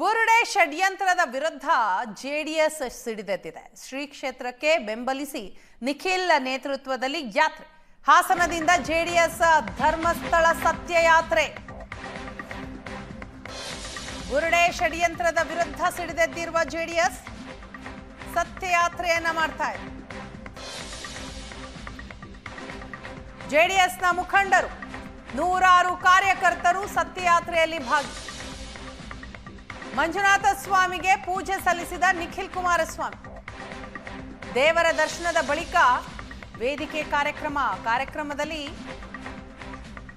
ಬುರುಡೆ ಷಡ್ಯಂತ್ರದ ವಿರುದ್ಧ ಜೆಡಿಎಸ್ ಸಿಡಿದೆದ್ದಿದೆ ಶ್ರೀ ಕ್ಷೇತ್ರಕ್ಕೆ ಬೆಂಬಲಿಸಿ ನಿಖಿಲ್ ನೇತೃತ್ವದಲ್ಲಿ ಯಾತ್ರೆ. ಹಾಸನದಿಂದ ಜೆಡಿಎಸ್ ಧರ್ಮಸ್ಥಳ ಸತ್ಯಯಾತ್ರೆ. ಬುರುಡೆ ಷಡ್ಯಂತ್ರದ ವಿರುದ್ಧ ಸಿಡಿದೆದ್ದಿರುವ ಜೆಡಿಎಸ್ ಸತ್ಯಯಾತ್ರೆಯನ್ನ ಮಾಡ್ತಾ ಇದೆ. ಜೆಡಿಎಸ್ನ ಮುಖಂಡರು ನೂರಾರು ಕಾರ್ಯಕರ್ತರು ಸತ್ಯಯಾತ್ರೆಯಲ್ಲಿ ಭಾಗಿ ಮಂಜುನಾಥ ಸ್ವಾಮಿಗೆ ಪೂಜೆ ಸಲ್ಲಿಸಿದ ನಿಖಿಲ್ ಕುಮಾರಸ್ವಾಮಿ. ದೇವರ ದರ್ಶನದ ಬಳಿಕ ವೇದಿಕೆ ಕಾರ್ಯಕ್ರಮ, ಕಾರ್ಯಕ್ರಮದಲ್ಲಿ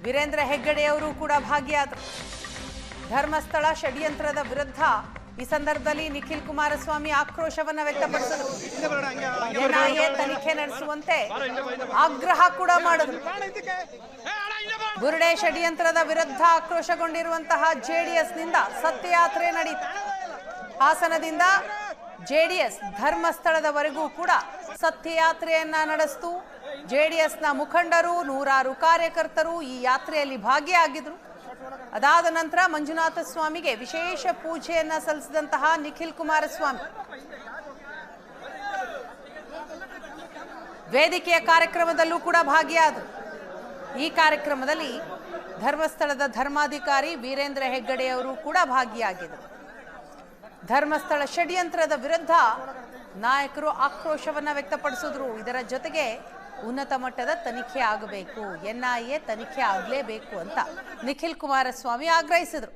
ವೀರೇಂದ್ರ ಹೆಗ್ಗಡೆಯವರು ಕೂಡ ಭಾಗಿಯಾದರು. ಧರ್ಮಸ್ಥಳ ಷಡ್ಯಂತ್ರದ ವಿರುದ್ಧ ಈ ಸಂದರ್ಭದಲ್ಲಿ ನಿಖಿಲ್ ಕುಮಾರಸ್ವಾಮಿ ಆಕ್ರೋಶವನ್ನ ವ್ಯಕ್ತಪಡಿಸಿದರು. ಎನ್ಐಎ ತನಿಖೆ ನಡೆಸುವಂತೆ ಆಗ್ರಹ ಕೂಡ ಮಾಡಿದರು. ಬುರುಡೆ ಷಡ್ಯಂತ್ರದ ವಿರುದ್ಧ ಆಕ್ರೋಶಗೊಂಡಿರುವಂತಹ ಜೆಡಿಎಸ್ನಿಂದ ಸತ್ಯಯಾತ್ರೆ ನಡೆಯಿತು. ಹಾಸನದಿಂದ ಜೆಡಿಎಸ್ ಧರ್ಮಸ್ಥಳದವರೆಗೂ ಕೂಡ ಸತ್ಯಯಾತ್ರೆಯನ್ನ ನಡೆಸಿತು. ಜೆಡಿಎಸ್ನ ಮುಖಂಡರು ನೂರಾರು ಕಾರ್ಯಕರ್ತರು ಈ ಯಾತ್ರೆಯಲ್ಲಿ ಭಾಗಿಯಾಗಿದ್ರು. ಅದಾದ ನಂತರ ಮಂಜುನಾಥ ಸ್ವಾಮಿಗೆ ವಿಶೇಷ ಪೂಜೆಯನ್ನ ಸಲ್ಲಿಸಿದಂತಹ ನಿಖಿಲ್ ಕುಮಾರಸ್ವಾಮಿ. ವೇದಿಕೆಯ ಕಾರ್ಯಕ್ರಮದಲ್ಲೂ ಕೂಡ ಭಾಗಿಯಾದರು. ಈ ಕಾರ್ಯಕ್ರಮದಲ್ಲಿ ಧರ್ಮಸ್ಥಳದ ಧರ್ಮಾಧಿಕಾರಿ ವೀರೇಂದ್ರ ಹೆಗ್ಗಡೆಯವರು ಕೂಡ ಭಾಗಿಯಾಗಿದ್ದರು. ಧರ್ಮಸ್ಥಳ ಷಡ್ಯಂತ್ರದ ವಿರುದ್ಧ ನಾಯಕರು ಆಕ್ರೋಶವನ್ನ ವ್ಯಕ್ತಪಡಿಸಿದ್ರು. ಇದರ ಜೊತೆಗೆ ಉನ್ನತ ಮಟ್ಟದ ತನಿಖೆ ಆಗಬೇಕು ಎನ್ಐಎ ತನಿಖೆ ಆಗಲೇಬೇಕು ಅಂತ ನಿಖಿಲ್ ಕುಮಾರಸ್ವಾಮಿ ಆಗ್ರಹಿಸಿದರು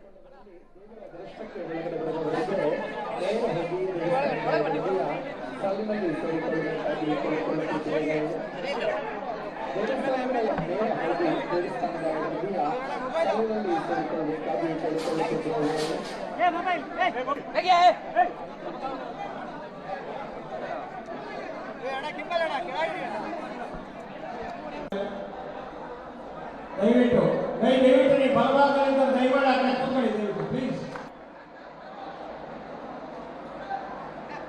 ದಯವಿಟ್ಟು ದಯ ದಯವಿಟ್ಟು ನೀವು ಬಲಭಾಗದಿಂದ ದಯಮಾಡಿ ಆ ಕಡೆ ಕೂತ್ಕೊಳ್ಳಿ, ದಯವಿಟ್ಟು ಪ್ಲೀಸ್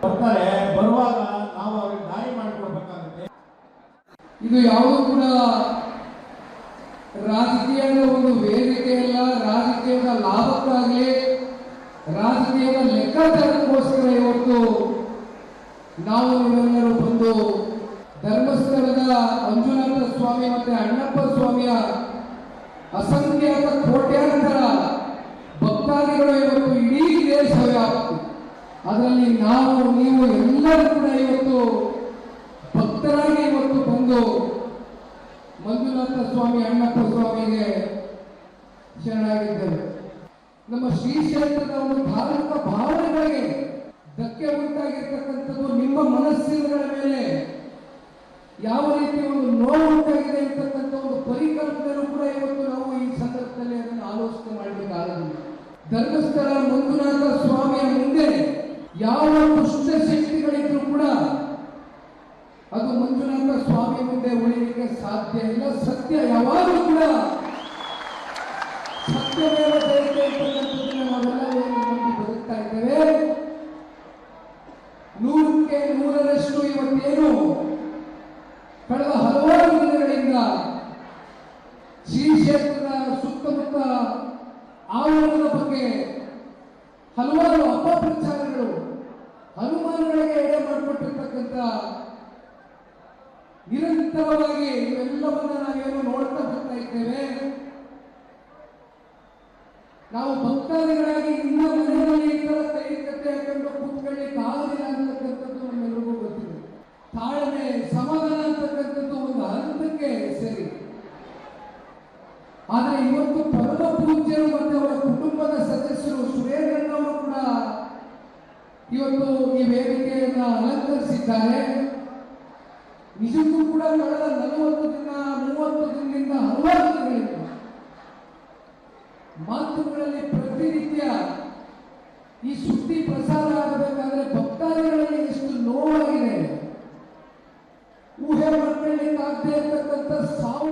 ಬರ್ತಾರೆ ಬರುವಾಗ ನಾವು ಅವ್ರಿಗೆ ದಾರಿ ಮಾಡಿಕೊಡ್ಬೇಕಾಗುತ್ತೆ. ಇದು ಯಾವುದೂ ಕೂಡ ರಾಜಕೀಯದ ಒಂದು ವೇದಿಕೆಯಲ್ಲ ರಾಜಕೀಯದ ಲಾಭಕ್ಕಾಗಲಿ, ರಾಜಕೀಯದ ಲೆಕ್ಕಾಚಾರಕ್ಕೋಸ್ಕರ ಇವತ್ತು ನಾವು ಮಂಜುನಾಥ ಸ್ವಾಮಿ ಮತ್ತೆ ಅಣ್ಣಪ್ಪ ಸ್ವಾಮಿಯ ಅಸಂಖ್ಯಾತ ಕೋಟ್ಯಾಂತರ ಭಕ್ತಾದಿಗಳು ಇವತ್ತು ಇಡೀ ದೇಶವ್ಯಾಪ್ತಿ ಅದರಲ್ಲಿ ನಾವು, ನೀವು ಎಲ್ಲರೂ ಕೂಡ ಇವತ್ತು ಭಕ್ತರಾಗಿ ಇವತ್ತು ಬಂದು ಮಂಜುನಾಥ ಸ್ವಾಮಿ, ಅಣ್ಣಪ್ಪ ಸ್ವಾಮಿಗೆ ಶರಣಾಗಿದ್ದೇವೆ. ನಮ್ಮ ಶ್ರೀ ಕ್ಷೇತ್ರದ ಒಂದು ಧಾರ್ಮಿಕ ಭಾವನೆಗಳಿಗೆ ಧಕ್ಕೆ ಉಂಟಾಗಿರ್ತಕ್ಕಂಥದ್ದು ನಿಮ್ಮ ಮನಸ್ಸಿನ ಯಾವ ರೀತಿ ಒಂದು ನೋವು ಉಂಟಾಗಿದೆ ಅಂತಕ್ಕಂಥ ಒಂದು ಪರಿಕಲ್ಪನೆಯೂ ಕೂಡ ಇವತ್ತು ನಾವು ಈ ಸಂದರ್ಭದಲ್ಲಿ ಅದನ್ನು ಆಲೋಚನೆ ಮಾಡಬೇಕಾಗಲಿಲ್ಲ ಧರ್ಮಸ್ಥಳ ಮಂಜುನಾಥ ಸ್ವಾಮಿಯ ಮುಂದೆ ಯಾವ ದುಷ್ಟ ಶಕ್ತಿಗಳಿದ್ರು ಕೂಡ ಅದು ಮಂಜುನಾಥ ಸ್ವಾಮಿ ಮುಂದೆ ಉಳಿಯಲಿಕ್ಕೆ ಸಾಧ್ಯ ಇಲ್ಲ. ಸತ್ಯ ಯಾವಾಗಲೂ ಕೂಡ ಸತ್ಯವೇವ ಕ್ಷೇತ್ರದ ಸುತ್ತಮುತ್ತ ಆವರಣದ ಬಗ್ಗೆ ಹಲವಾರು ಅಪಪ್ರಚಾರಗಳು ಅನುಮಾನಗಳಿಗೆ ಎಡೆ ಮಾಡಿಕೊಟ್ಟಿರ್ತಕ್ಕಂಥ ನಿರಂತರವಾಗಿ ಇವೆಲ್ಲವನ್ನ ನಾವೇನು ನೋಡ್ತಾ ಬರ್ತಾ ಇದ್ದೇವೆ. ನಾವು ಭಕ್ತಾದಿಗಳಾಗಿ ಇನ್ನೊಂದು ಮನೆಯಲ್ಲಿ ಈ ತರ ಕೈ ಹಾಕೊಂಡು ಕೂತ್ಕೊಳ್ಳಿ ಅಂತಕ್ಕಂಥದ್ದು ಇವತ್ತು ಪರಮ ಪೂಜ್ಯರು ಮತ್ತೆ ಅವರ ಕುಟುಂಬದ ಸದಸ್ಯರು ಸುರೇಂದ್ರನವರು ಕೂಡ ಇವತ್ತು ಈ ವೇದಿಕೆಯನ್ನ ಅಲಂಕರಿಸಿದ್ದಾರೆ. ನಿಜಕ್ಕೂ ಕೂಡ ಕಳೆದ ನಲವತ್ತು ದಿನ, ಮೂವತ್ತು ದಿನದಿಂದ ಹಲವಾರು ದಿನಗಳಿಂದ ಮಾತುಗಳಲ್ಲಿ ಪ್ರತಿನಿತ್ಯ ಈ ಸುದ್ದಿ ಪ್ರಸಾರ ಆಗಬೇಕಾದ್ರೆ ಭಕ್ತಾದಿಗಳಲ್ಲಿ ಎಷ್ಟು ನೋವಾಗಿದೆ. ಊಹೆ ಮಾಡ್ಕೊಳ್ಳಿಕ್ಕಾಗದೇ ಇರತಕ್ಕಂಥ ಸಾವು